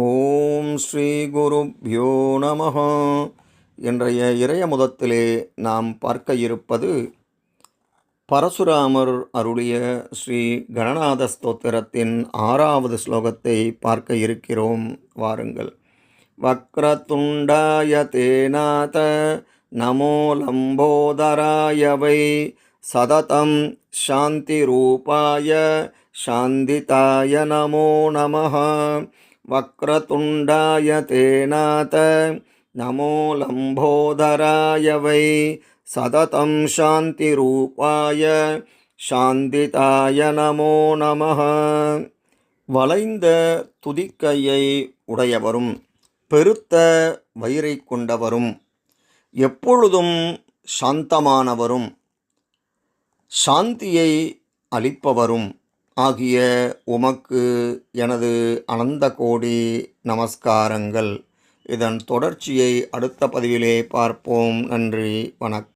ஓம் ஸ்ரீ குருப்யோ நம இன்றைய இறைய முதத்திலே நாம் பார்க்க இருப்பது பரசுராமர் அருளிய ஸ்ரீ கணநாத ஸ்தோத்திரத்தின் ஆறாவது ஸ்லோகத்தை பார்க்க இருக்கிறோம். வாருங்கள். வக்ரதுண்டாய தேநாத நமோ லம்போதராய வை சததம் சாந்திரூபாய சாந்திதாய நமோ நமஹா वक्रतुण्डाय तेनाथ नमो लम्बोदराय वै सततं शान्तिरूपाय சாந்திதாய நமோ நமः வளைந்த துதிக்கையை உடையவரும் பெருத்த வயிறை கொண்டவரும் எப்பொழுதும் சாந்தமானவரும் சாந்தியை அளிப்பவரும் ஆகிய உமக்கு எனது அனந்த கோடி நமஸ்காரங்கள். இதன் தொடர்ச்சியை அடுத்த பதிவிலே பார்ப்போம். நன்றி. வணக்கம்.